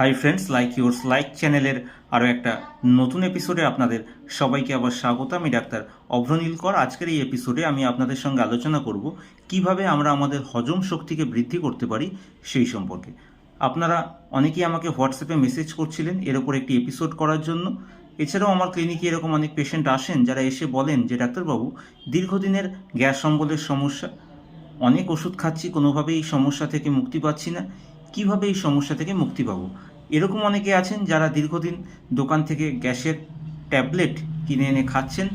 Hi friends like yours like চ্যানেলের আরও একটা নতুন এপিসোডে আপনাদের সবাইকে আবার স্বাগত। আমি ডাক্তার অভ্রনীল কর। আজকের এই এপিসোডে আমি আপনাদের সঙ্গে আলোচনা করব কীভাবে আমরা আমাদের হজম শক্তিকে বৃদ্ধি করতে পারি সেই সম্পর্কে। আপনারা অনেকেই আমাকে হোয়াটসঅ্যাপে মেসেজ করছিলেন এর ওপর একটি এপিসোড করার জন্য। এছাড়াও আমার ক্লিনিকে এরকম অনেক পেশেন্ট আসেন যারা এসে বলেন যে, ডাক্তারবাবু, দীর্ঘদিনের গ্যাস অম্বলের সমস্যা, অনেক ওষুধ খাচ্ছি, কোনোভাবেই সমস্যা থেকে মুক্তি পাচ্ছি না। কীভাবে এই সমস্যা থেকে মুক্তি পাবো? এরকম অনেকে আছেন যারা দীর্ঘদিন দোকান থেকে গ্যাসের ট্যাবলেট কিনে এনে খাচ্ছেন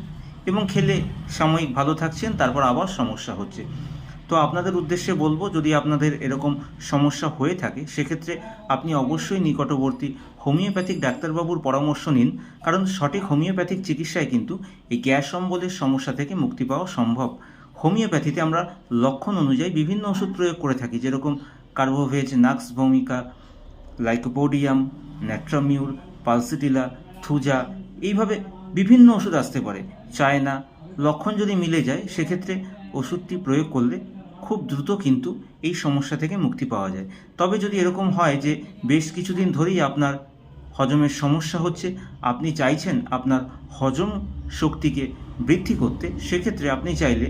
এবং খেলে সাময়িক ভালো থাকছেন, তারপর আবার সমস্যা হচ্ছে। তো আপনাদের উদ্দেশ্যে বলব, যদি আপনাদের এরকম সমস্যা হয়ে থাকে, সেক্ষেত্রে আপনি অবশ্যই নিকটবর্তী হোমিওপ্যাথিক ডাক্তারবাবুর পরামর্শ নিন, কারণ সঠিক হোমিওপ্যাথিক চিকিৎসায় কিন্তু এই গ্যাস অম্বলের সমস্যা থেকে মুক্তি পাওয়া সম্ভব। হোমিওপ্যাথিতে আমরা লক্ষণ অনুযায়ী বিভিন্ন ওষুধ প্রয়োগ করে থাকি, যেরকম কার্বোভেজ, নাক্স ভূমিকা, লাইকোপোডিয়াম, ন্যাট্রামিউর, পালসিটিলা, থুজা এইভাবে বিভিন্ন ওষুধ আসতে পারে। চায়না লক্ষণ যদি মিলে যায়, সেক্ষেত্রে ওষুধটি প্রয়োগ করলে খুব দ্রুত কিন্তু এই সমস্যা থেকে মুক্তি পাওয়া যায়। তবে যদি এরকম হয় যে বেশ কিছুদিন ধরেই আপনার হজমের সমস্যা হচ্ছে, আপনি চাইছেন আপনার হজম শক্তিকে বৃদ্ধি করতে, সেক্ষেত্রে আপনি চাইলে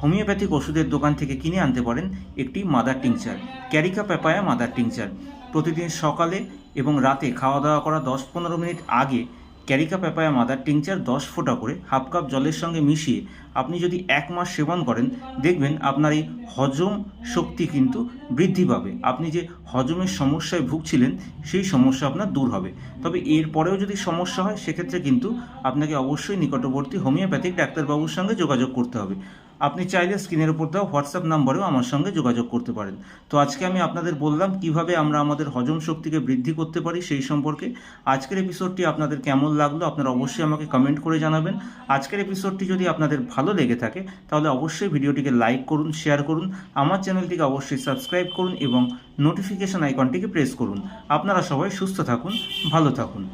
হোমিওপ্যাথিক ওষুধের দোকান থেকে কিনে আনতে পারেন একটি mother tincture, carica papaya mother tincture. প্রতিদিন সকালে এবং রাতে খাওয়া দাওয়া করা দশ পনেরো মিনিট আগে ক্যারিকা প্যাপায়া মাদার টিংচার দশ ফোঁটা করে হাফ কাপ জলের সঙ্গে মিশিয়ে আপনি যদি এক মাস সেবন করেন, দেখবেন আপনার এই হজম শক্তি কিন্তু বৃদ্ধি পাবে। আপনি যে হজমের সমস্যায় ভুগছিলেন, সেই সমস্যা আপনার দূর হবে। তবে এরপরেও যদি সমস্যা হয়, সেক্ষেত্রে কিন্তু আপনাকে অবশ্যই নিকটবর্তী হোমিওপ্যাথিক ডাক্তারবাবুর সঙ্গে যোগাযোগ করতে হবে। আপনি চাইলে স্ক্রিনের উপর দেওয়া হোয়াটসঅ্যাপ নাম্বারেও আমার সঙ্গে যোগাযোগ করতে পারেন। তো আজকে আমি আপনাদের বললাম কীভাবে আমরা আমাদের হজম শক্তিকে বৃদ্ধি করতে পারি সেই সম্পর্কে। আজকের এপিসোডটি আপনাদের কেমন লাগল আপনারা অবশ্যই আমাকে কমেন্ট করে জানাবেন। আজকের এপিসোডটি যদি আপনাদের ভালো লেগে থাকে, তাহলে অবশ্যই ভিডিওটিকে লাইক করুন শেয়ার করুন, আমার চ্যানেলটিকে অবশ্যই সাবস্ক্রাইব করুন এবং নোটিফিকেশন আইকনটিকে প্রেস করুন। আপনারা সবাই সুস্থ থাকুন, ভালো থাকুন।